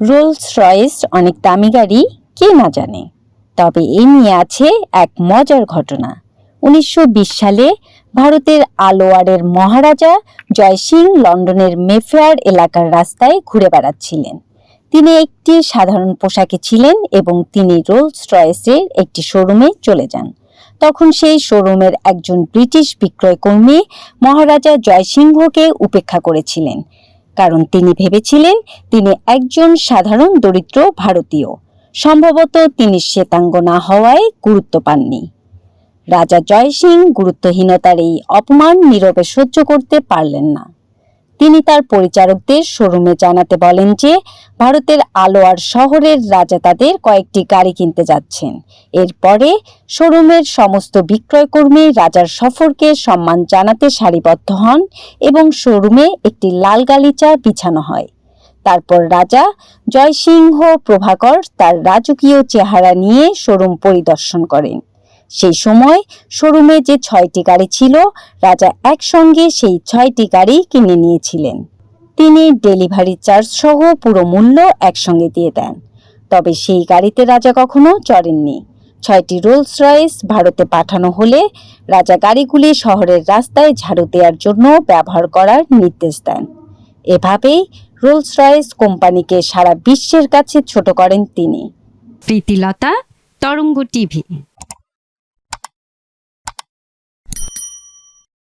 Rolls Royce অনেক দামি গাড়ি, কে না জানে? তবে এই নিয়ে আছে এক মজার ঘটনা। উনিশশো বিশ সালে ভারতের আলোয়ারের মহারাজা জয় সিং লন্ডনের মেফেয়ার এলাকার রাস্তায় ঘুরে বেড়াচ্ছিলেন। তিনি একটি সাধারণ পোশাকে ছিলেন এবং তিনি রোলস রয়েসের একটি শোরুমে চলে যান। তখন সেই শোরুমের একজন ব্রিটিশ বিক্রয়কর্মী মহারাজা জয়সিংহকে উপেক্ষা করেছিলেন। কারণ তিনি ভেবেছিলেন তিনি একজন সাধারণ দরিদ্র ভারতীয়। সম্ভবত তিনি শ্বেতাঙ্গ না হওয়ায় গুরুত্ব পাননি। রাজা জয় সিং গুরুত্বহীনতার এই অপমান নীরবে সহ্য করতে পারলেন না। তিনি তার পরিচারকদের শোরুমে জানাতে বলেন যে, ভারতের আলোয়ার শহরের রাজা তাদের কয়েকটি গাড়ি কিনতে যাচ্ছেন। এরপরে শোরুমের সমস্ত বিক্রয়কর্মী রাজার সফরকে সম্মান জানাতে সারিবদ্ধ হন এবং শোরুমে একটি লাল গালিচা বিছানো হয়। তারপর রাজা জয়সিংহ প্রভাকর তার রাজকীয় চেহারা নিয়ে শোরুম পরিদর্শন করেন। সেই সময় শোরুমে যে ছয়টি গাড়ি ছিল, রাজা একসঙ্গে সেই ছয়টি গাড়ি কিনে নিয়েছিলেন। তিনি ডেলিভারি চার্জ সহ পুরো মূল্য একসঙ্গে দিয়ে দেন। তবে সেই গাড়িতে রাজা কখনো চড়েননি। ছয়টি রোলস রয়েস ভারতে পাঠানো হলে রাজা গাড়িগুলি শহরের রাস্তায় ঝাড়ু দেওয়ার জন্য ব্যবহার করার নির্দেশ দেন। এভাবেই রোলস রয়েস কোম্পানিকে সারা বিশ্বের কাছে ছোট করেন তিনি। প্রীতিলতা, তরঙ্গ টিভি।